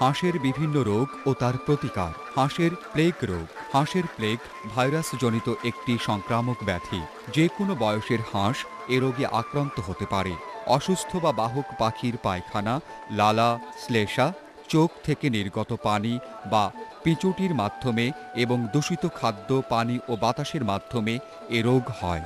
হাঁসের বিভিন্ন রোগ ও তার প্রতিকার। হাঁসের প্লেগ রোগ। হাঁসের প্লেগ ভাইরাসজনিত একটি সংক্রামক ব্যাধি। যে কোনো বয়সের হাঁস এ রোগে আক্রান্ত হতে পারে। অসুস্থ বা বাহক পাখির পায়খানা, লালা, শ্লেষা, চোখ থেকে নির্গত পানি বা পিচুটির মাধ্যমে এবং দূষিত খাদ্য, পানি ও বাতাসের মাধ্যমে এ রোগ হয়।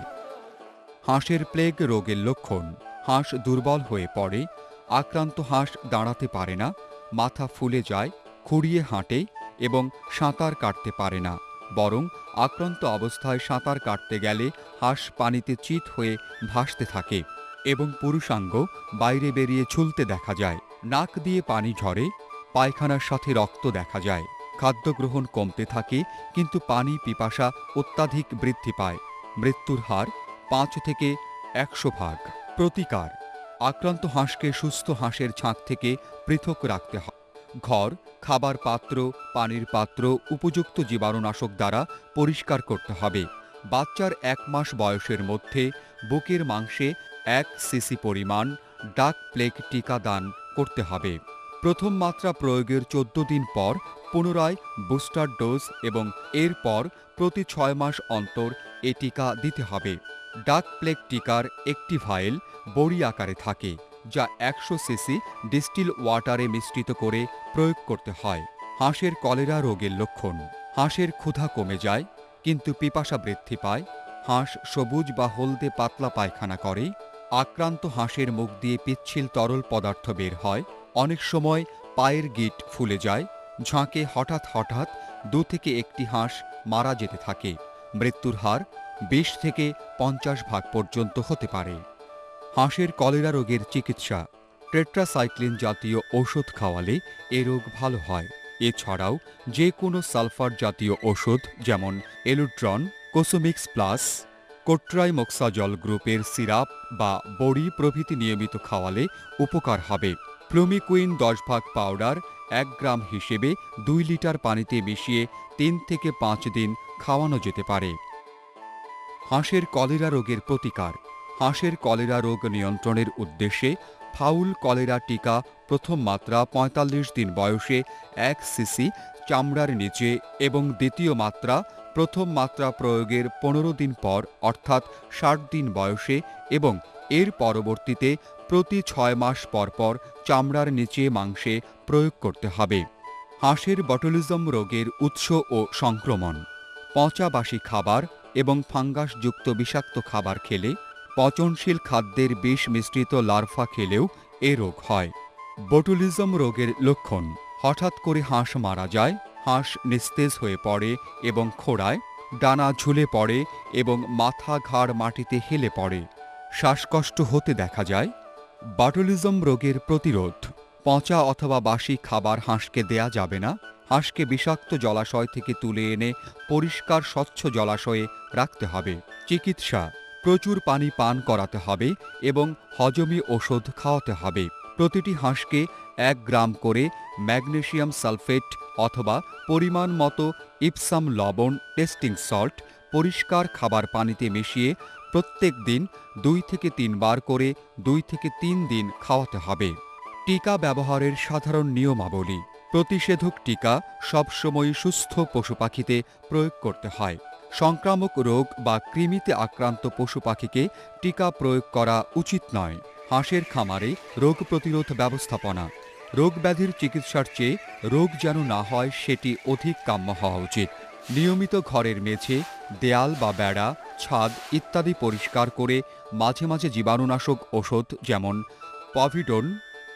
হাঁসের প্লেগ রোগের লক্ষণ। হাঁস দুর্বল হয়ে পড়ে। আক্রান্ত হাঁস দাঁড়াতে পারে না। মাথা ফুলে যায়, খুঁড়িয়ে হাঁটে এবং সাঁতার কাটতে পারে না। বরং আক্রান্ত অবস্থায় সাঁতার কাটতে গেলে হাঁস পানিতে চিত হয়ে ভাসতে থাকে এবং পুরুষাঙ্গ বাইরে বেরিয়ে ঝুলতে দেখা যায়। নাক দিয়ে পানি ঝরে, পায়খানার সাথে রক্ত দেখা যায়। খাদ্য গ্রহণ কমতে থাকে, কিন্তু পানি পিপাসা অত্যাধিক বৃদ্ধি পায়। মৃত্যুর হার পাঁচ থেকে একশো ভাগ। প্রতিকার। আক্রান্ত হাঁসকে সুস্থ হাঁসের ছাঁক থেকে পৃথক রাখতে হয়। ঘর, খাবার পাত্র, পানির পাত্র, উপযুক্ত জীবাণুনাশক দ্বারা পরিষ্কার করতে হবে। বাচ্চার এক মাস বয়সের মধ্যে বুকের মাংসে এক সিসি পরিমাণ ডাক প্লেগ টিকা দান করতে হবে। প্রথম মাত্রা প্রয়োগের চোদ্দ দিন পর পুনরায় বুস্টার ডোজ এবং এরপর প্রতি ছয় মাস অন্তর এ টিকা দিতে হবে। ডাক প্লেগ টিকার একটি ভাইল বড়ি আকারে থাকে, যা একশো সিসি ডিস্টিল ওয়াটারে মিশ্রিত করে প্রয়োগ করতে হয়। হাঁসের কলেরা রোগের লক্ষণ। হাঁসের ক্ষুধা কমে যায়, কিন্তু পিপাসা বৃদ্ধি পায়। হাঁস সবুজ বা হলদে পাতলা পায়খানা করে। আক্রান্ত হাঁসের মুখ দিয়ে পিচ্ছিল তরল পদার্থ বের হয়। অনেক সময় পায়ের গিট ফুলে যায়। ঝাঁকে হঠাৎ হঠাৎ দু থেকে একটি হাঁস মারা যেতে থাকে। মৃত্যুর হার বিশ থেকে পঞ্চাশ ভাগ পর্যন্ত হতে পারে। হাঁসের কলেরা রোগের চিকিৎসা। টেট্রাসাইক্লিন জাতীয় ঔষধ খাওয়ালে এ রোগ ভালো হয়। এছাড়াও যে কোনো সালফার জাতীয় ওষুধ যেমন এলুট্রন, কোসোমিক্স প্লাস, কোট্রাইমোক্সাজল গ্রুপের সিরাপ বা বড়ি প্রভৃতি নিয়মিত খাওয়ালে উপকার হবে। প্লুমিকুইন দশ ভাগ পাউডার এক গ্রাম হিসেবে দুই লিটার পানিতে মিশিয়ে তিন থেকে পাঁচ দিন খাওয়ানো যেতে পারে। হাঁসের কলেরা রোগের প্রতিকার। হাঁসের কলেরা রোগ নিয়ন্ত্রণের উদ্দেশ্যে ফাউল কলেরা টিকা প্রথম মাত্রা ৪৫ দিন বয়সে এক সিসি চামড়ার নিচে এবং দ্বিতীয় মাত্রা প্রথম মাত্রা প্রয়োগের পনেরো দিন পর অর্থাৎ ষাট দিন বয়সে এবং এর পরবর্তীতে প্রতি ছয় মাস পর পর চামড়ার নিচে মাংসে প্রয়োগ করতে হবে। হাঁসের বটলিজম রোগের উৎস ও সংক্রমণ। পচাবাসি খাবার এবং ফাঙ্গাসযুক্ত বিষাক্ত খাবার খেলে পচনশীল খাদ্যের বিষ মিশ্রিত লার্ভা খেলেও এ রোগ হয়। বটুলিজম রোগের লক্ষণ, হঠাৎ করে হাঁস মারা যায়, হাঁস নিস্তেজ হয়ে পড়ে এবং খোড়ায়, ডানা ঝুলে পড়ে এবং মাথা ঘাড় মাটিতে হেলে পড়ে। শ্বাসকষ্ট হতে দেখা যায় বাটুলিজম রোগের প্রতিরোধ। পচা অথবা বাসি খাবার হাঁসকে দেয়া যাবে না। হাঁসকে বিষাক্ত জলাশয় থেকে তুলে এনে পরিষ্কার স্বচ্ছ জলাশয়ে রাখতে হবে। চিকিৎসা। প্রচুর পানি পান করাতে হবে এবং হজমি ওষুধ খাওয়াতে হবে। প্রতিটি হাঁসকে এক গ্রাম করে ম্যাগনেশিয়াম সালফেট অথবা পরিমাণ মতো ইপসাম লবণ টেস্টিং সল্ট পরিষ্কার খাবার পানিতে মিশিয়ে প্রত্যেক দিন দুই থেকে তিনবার করে দুই থেকে তিন দিন খাওয়াতে হবে। টিকা ব্যবহারের সাধারণ নিয়মাবলী। প্রতিষেধক টিকা সবসময় সুস্থ পশু পাখিতে প্রয়োগ করতে হয়। সংক্রামক রোগ বা কৃমিতে আক্রান্ত পশু পাখিকে টিকা প্রয়োগ করা উচিত নয়। হাঁসের খামারে রোগ প্রতিরোধ ব্যবস্থাপনা। রোগ ব্যাধির চিকিৎসার চেয়ে রোগ যেন না হয় সেটি অধিক কাম্য হওয়া উচিত। নিয়মিত ঘরের মেঝে, দেয়াল বা বেড়া ছাদ ইত্যাদি পরিষ্কার করে মাঝে মাঝে জীবাণুনাশক ওষুধ যেমন পভিডন,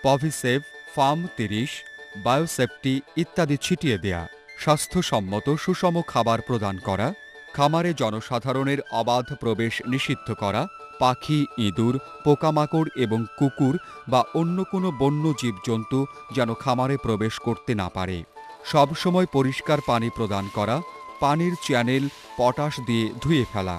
পভিসেভ, ফার্ম তিরিশ বায়োসেফটি ইত্যাদি ছিটিয়ে দেয়া, স্বাস্থ্যসম্মত সুষম খাবার প্রদান করা, খামারে জনসাধারণের অবাধ প্রবেশ নিষিদ্ধ করা, পাখি, ইঁদুর, পোকামাকড় এবং কুকুর বা অন্য কোনো বন্য জীবজন্তু যেন খামারে প্রবেশ করতে না পারে। সবসময় পরিষ্কার পানি প্রদান করা, পানির চ্যানেল পটাশ দিয়ে ধুয়ে ফেলা।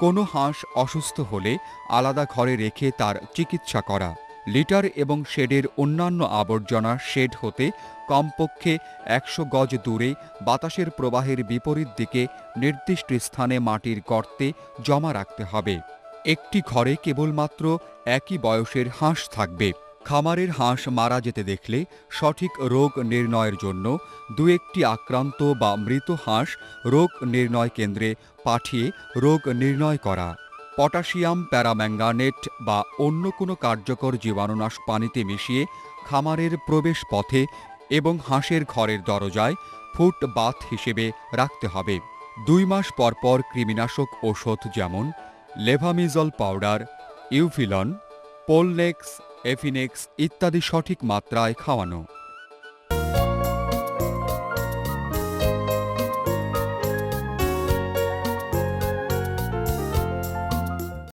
কোনো হাঁস অসুস্থ হলে আলাদা ঘরে রেখে তার চিকিৎসা করা। লিটার এবং শেডের অন্যান্য আবর্জনা শেড হতে কমপক্ষে একশো গজ দূরে বাতাসের প্রবাহের বিপরীত দিকে নির্দিষ্ট স্থানে মাটির গর্তে জমা রাখতে হবে। একটি ঘরে কেবলমাত্র একই বয়সের হাঁস থাকবে। খামারের হাঁস মারা যেতে দেখলে সঠিক রোগ নির্ণয়ের জন্য দু একটি আক্রান্ত বা মৃত হাঁস রোগ নির্ণয় কেন্দ্রে পাঠিয়ে রোগ নির্ণয় করা। পটাশিয়াম, প্যারাম্যাঙ্গানেট বা অন্য কোনো কার্যকর জীবাণুনাশ পানিতে মিশিয়ে খামারের প্রবেশ পথে এবং হাঁসের ঘরের দরজায় ফুট বাথ হিসেবে রাখতে হবে। দুই মাস পর পর কৃমিনাশক ওষুধ যেমন লেভামিজল পাউডার, ইউফিলন, পোলনেক্স এফিনেক্স ইত্যাদি সঠিক মাত্রায় খাওয়ানো।